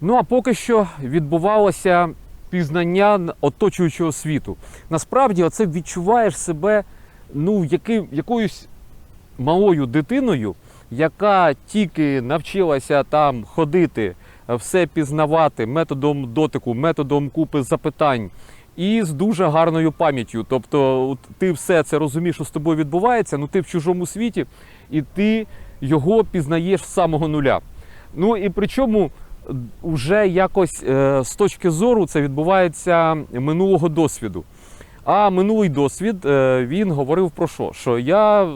Ну а поки що відбувалося пізнання оточуючого світу. Насправді, оце відчуваєш себе ну, яким, якоюсь малою дитиною, яка тільки навчилася там ходити, все пізнавати методом дотику, методом купи запитань. І з дуже гарною пам'яттю. Тобто, ти все це розумієш, що з тобою відбувається, ну ти в чужому світі, і ти його пізнаєш з самого нуля. Ну і причому вже якось е, з точки зору це відбувається минулого досвіду. А минулий досвід е, він говорив про що? Що я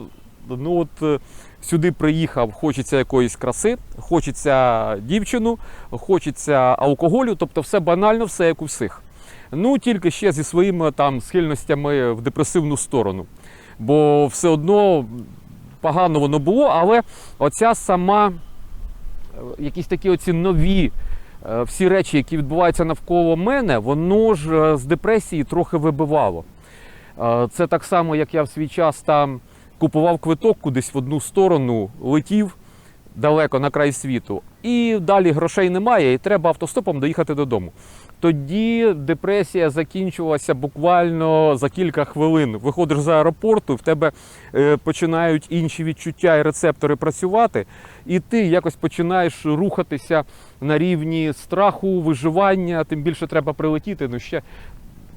ну от е, сюди приїхав, хочеться якоїсь краси, хочеться дівчину, хочеться алкоголю, тобто все банально, все як у всіх. Ну тільки ще зі своїми там схильностями в депресивну сторону. Бо все одно погано воно було, але оця сама якісь такі оці нові е, всі речі, які відбуваються навколо мене, воно ж е, з депресії трохи вибивало. Е, Це так само, як я в свій час там купував квиток кудись в одну сторону, летів далеко на край світу, і далі грошей немає, і треба автостопом доїхати додому. Тоді депресія закінчувалася буквально за кілька хвилин. Виходиш з аеропорту, в тебе е, починають інші відчуття і рецептори працювати, і ти якось починаєш рухатися на рівні страху, виживання. Тим більше треба прилетіти. Ну ще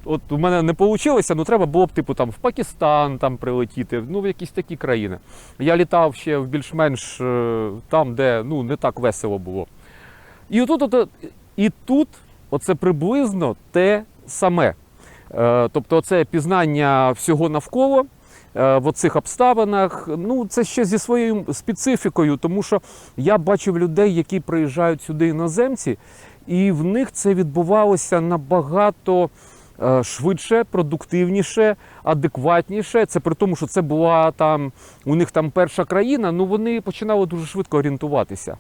от у мене не вийшло, ну треба було б типу там в Пакистан там прилетіти, ну в якісь такі країни. Я літав ще в більш-менш е, там, де ну не так весело було. І отут, от, і тут оце приблизно те саме. Е, Тобто, це пізнання всього навколо е, в оцих обставинах. Ну, це ще зі своєю специфікою, тому що я бачив людей, які приїжджають сюди іноземці, і в них це відбувалося набагато швидше, продуктивніше, адекватніше. Це при тому, що це була там у них там перша країна, ну вони починали дуже швидко орієнтуватися.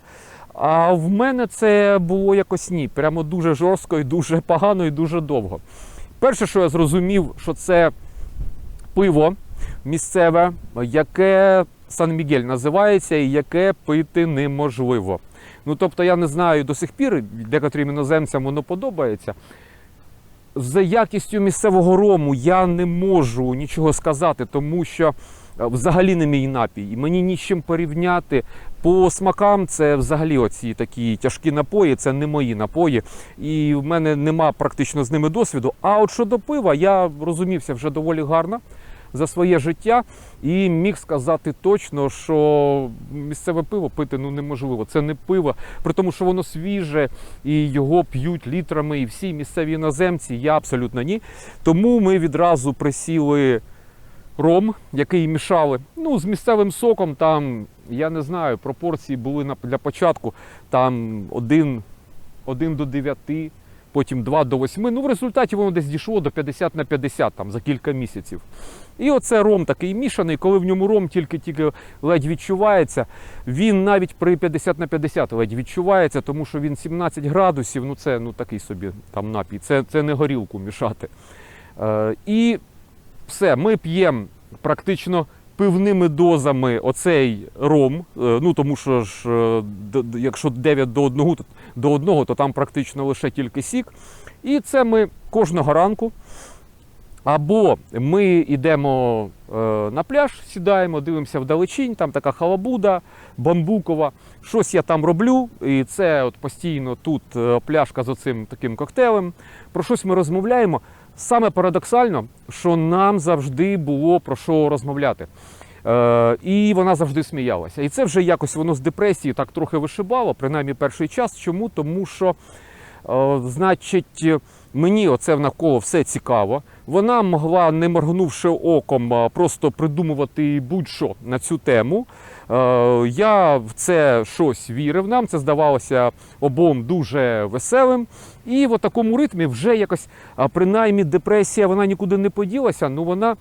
А в мене це було якось ні, прямо дуже жорстко і дуже погано і дуже довго. Перше, що я зрозумів, що це пиво місцеве, яке Сан-Мігель називається, і яке пити неможливо. Ну тобто я не знаю до сих пір, декотрим іноземцям воно подобається. За якістю місцевого рому я не можу нічого сказати, тому що е, взагалі не мій напій. І мені ні з чим порівняти. По смакам це взагалі оці такі тяжкі напої, це не мої напої. І в мене нема практично з ними досвіду. А от щодо пива, я розумівся вже доволі гарно за своє життя і міг сказати точно, що місцеве пиво пити ну неможливо. Це не пиво, при тому, що воно свіже і його п'ють літрами, і всі місцеві іноземці. Я абсолютно ні. Тому ми відразу присіли ром, який мішали. Ну, з місцевим соком там, я не знаю, пропорції були для початку там 1, 1 до 9, потім 2 до 8. Ну, в результаті воно десь дійшло до 50 на 50 там, за кілька місяців. І оце ром такий мішаний, коли в ньому ром тільки-тільки ледь відчувається. Він навіть при 50 на 50 ледь відчувається, тому що він 17 градусів, ну це ну, такий собі там напій. Це, це не горілку мішати. Е, і все, ми п'ємо практично пивними дозами оцей ром. е, Ну тому що ж, е, якщо 9 до 1, то, до 1, то там практично лише тільки сік. І це ми кожного ранку. Або ми йдемо е, на пляж, сідаємо, дивимося вдалечінь, там така халабуда, бамбукова. Щось я там роблю, і це от постійно тут е, пляшка з оцим таким коктейлем. Про щось ми розмовляємо. Саме парадоксально, що нам завжди було про що розмовляти. Е, і вона завжди сміялася. І це вже якось воно з депресії так трохи вишибало, принаймні перший час. Чому? Тому що, значить, мені оце навколо все цікаво. Вона могла, не моргнувши оком, просто придумувати будь-що на цю тему. Е, Я в це щось вірив. Нам це здавалося обом дуже веселим. І в такому ритмі вже якось, принаймні, депресія вона нікуди не поділася. Ну вона е,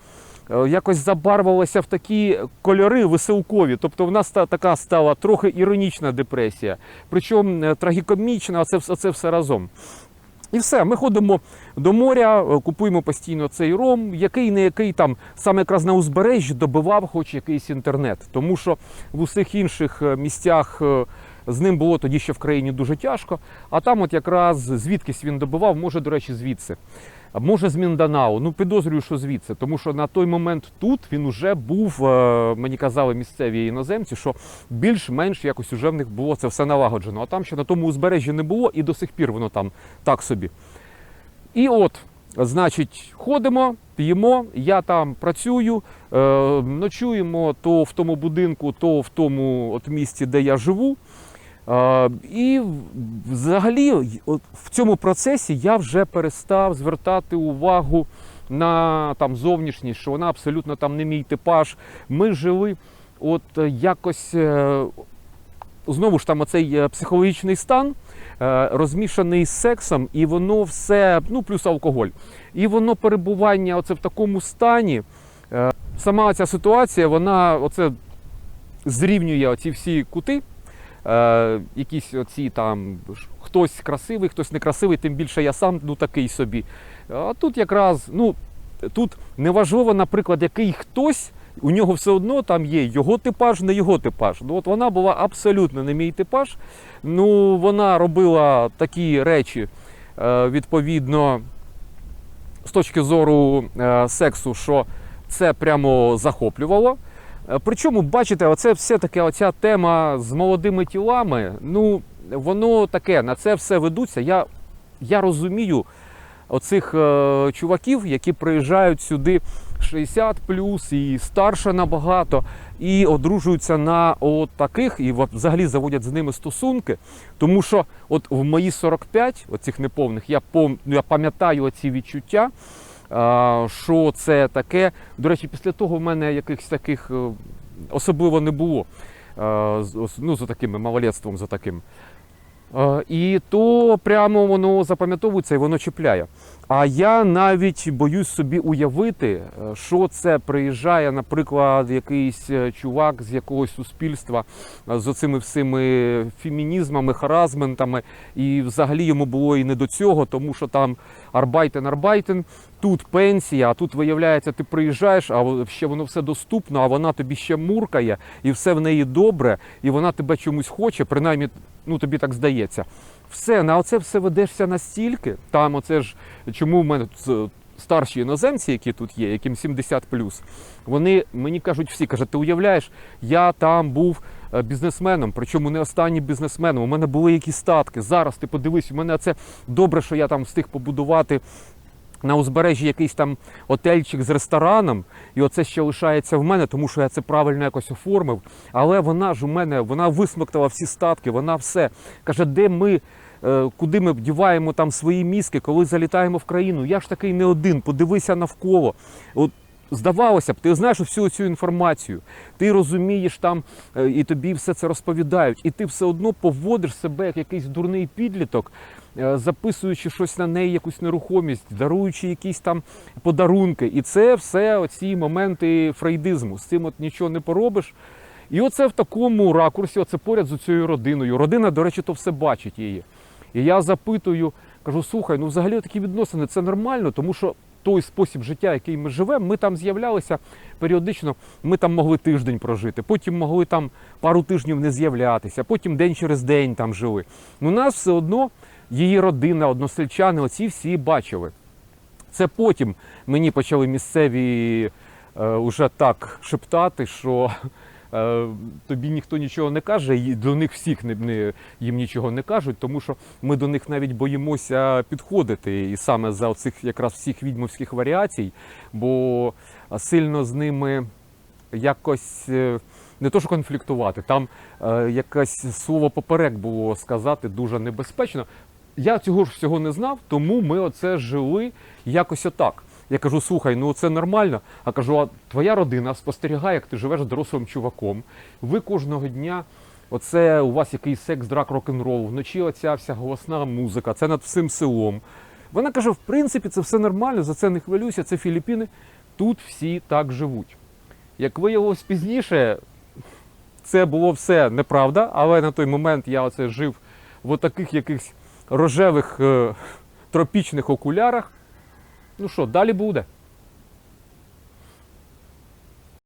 якось забарвилася в такі кольори веселкові. Тобто в нас та- така стала трохи іронічна депресія, причому е, трагікомічна, оце, вс- оце все разом. І все, ми ходимо до моря, е, купуємо постійно цей ром, який не який там саме якраз на узбережжі добивав хоч якийсь інтернет. Тому що в усіх інших е, місцях е, З ним було тоді ще в країні дуже тяжко. А там, от якраз звідкись він добивав, може, до речі, звідси. Може, з Мінданау. Ну, підозрюю, що звідси. Тому що на той момент тут він уже був, е, мені казали місцеві іноземці, що більш-менш якось уже в них було це все налагоджено. А там ще на тому узбережжі не було, і до сих пір воно там так собі. І от, значить, ходимо, п'ємо, я там працюю, е, ночуємо то в тому будинку, то в тому от місті, де я живу. І взагалі в цьому процесі я вже перестав звертати увагу на там зовнішність, що вона абсолютно там не мій типаж. Ми жили от якось е, знову ж там оцей е, психологічний стан. е, Розмішаний з сексом, і воно все, ну плюс алкоголь. І воно перебування оце в такому стані. Сама ця ситуація, вона оце зрівнює оці всі кути. Е, якісь оці там хтось красивий, хтось некрасивий, тим більше я сам ну такий собі. А тут якраз, ну тут неважливо, наприклад, який хтось. У нього все одно там є його типаж, не його типаж. Ну, от вона була абсолютно не мій типаж. Ну, вона робила такі речі, е, відповідно, з точки зору е, сексу, що це прямо захоплювало. Е, Причому, бачите, оце все таки оця тема з молодими тілами. Ну, воно таке, на це все ведуться. Я, я розумію оцих е, чуваків, які приїжджають сюди 60 плюс і старше набагато, і одружуються на от таких, і взагалі заводять з ними стосунки. Тому що от в мої 45, оцих неповних, я пом, я пам'ятаю оці відчуття. Що це таке? До речі, після того в мене якихось таких е, особливо не було. е, Ну, за таким малолетством, за таким. Е, І то прямо воно запам'ятовується і воно чіпляє. А я навіть боюсь собі уявити, е, що це приїжджає, наприклад, якийсь е, чувак з якогось суспільства з оцими всіми фемінізмами, харазментами, і взагалі йому було і не до цього, тому що там арбайтен, арбайтен, тут пенсія, а тут виявляється, ти приїжджаєш, а ще воно все доступно, а вона тобі ще муркає, і все в неї добре, і вона тебе чомусь хоче, принаймні, ну тобі так здається. Все, на оце все ведешся настільки. Там оце ж чому в мене е, старші іноземці, які тут є, яким 70 вони мені кажуть всі, кажуть, ти уявляєш, я там був е, бізнесменом, причому не останнім бізнесменом. У мене були якісь статки. Зараз ти подивись, у мене це добре, що я там встиг побудувати. На узбережжі якийсь там отельчик з рестораном, і оце ще лишається в мене, тому що я це правильно якось оформив. Але вона ж у мене вона висмоктала всі статки, вона все каже, де ми, е, куди ми діваємо там свої мізки, коли залітаємо в країну. Я ж такий не один, подивися навколо. От Здавалося б, ти знаєш всю цю інформацію, ти розумієш там, е, і тобі все це розповідають, і ти все одно поводиш себе як якийсь дурний підліток, е, записуючи щось на неї, якусь нерухомість, даруючи якісь там подарунки. І це все оці моменти фрейдизму. З цим от нічого не поробиш. І оце в такому ракурсі, оце поряд з цією родиною. Родина, до речі, то все бачить її. І я запитую, кажу: слухай, ну взагалі такі відносини це нормально, тому що той спосіб життя, який ми живемо, ми там з'являлися періодично. Ми там могли тиждень прожити, потім могли там пару тижнів не з'являтися, потім день через день там жили. Ну нас все одно її родина, односельчани, оці всі бачили. Це потім мені почали місцеві е, уже так шептати, що тобі ніхто нічого не каже, і до них всіх не, не, їм нічого не кажуть, тому що ми до них навіть боїмося підходити. І саме за цих якраз всіх відьмовських варіацій, бо сильно з ними якось. е, Не то, що конфліктувати, там е, якесь слово поперек було сказати дуже небезпечно. Я цього ж всього не знав, тому ми оце жили якось отак. Я кажу, слухай, ну це нормально. А кажу, а твоя родина спостерігає, як ти живеш дорослим чуваком. Ви кожного дня, оце у вас якийсь секс, драк, рок-н-рол, вночі оця вся голосна музика, це над всім селом. Вона каже: в принципі, це все нормально, за це не хвилюйся, це Філіппіни. Тут всі так живуть. Як виявилось пізніше, це було все неправда, але на той момент я оце жив в таких якихось рожевих е, тропічних окулярах. Ну що, далі буде.